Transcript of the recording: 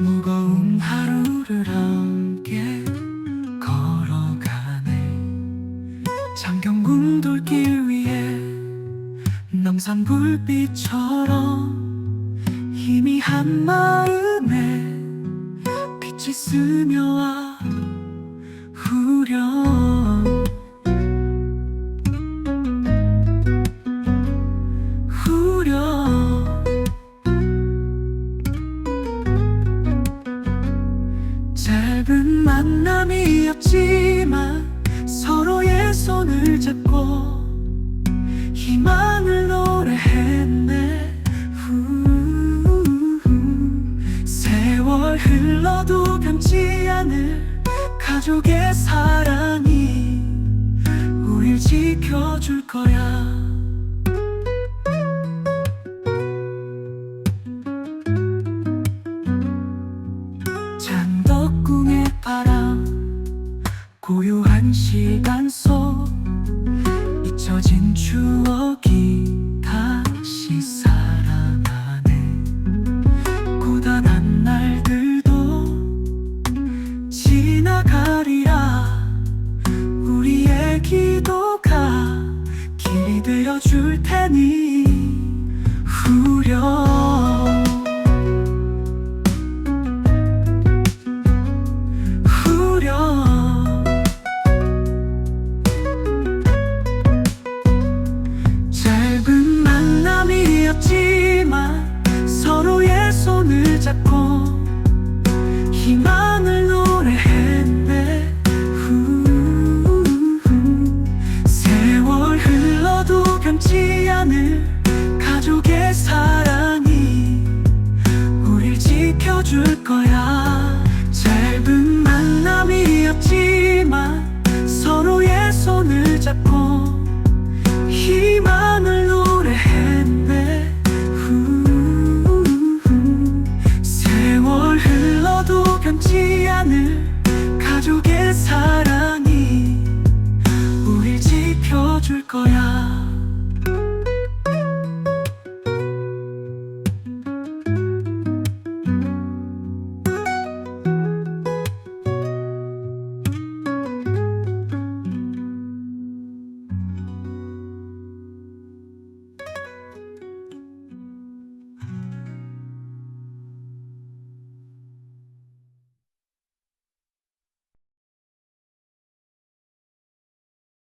무거운 하루를 함께 걸어가네. 장경궁 돌길 위에 남산 불빛처럼 희미한 마음에 빛이 스며와 후렴 짧은 만남이었지만 서로의 손을 잡고 희망을 노래했네. 후, 세월 흘러도 변치 않을 가족의 사랑이 우릴 지켜줄 거야 고요한 시간 속 잊혀진 추억이 다시 살아나네. 고단한 날들도 지나가리라. 우리의 기도가 길이 되어줄 테니 후련 변하지 않을 가족의 사랑이 우릴 지켜줄 거야. 짧은 만남이었지만 서로의 손을 잡고 희망을 노래했네. 세월 흘러도 변치 않을 가족의 사랑이 우릴 지켜줄 거야.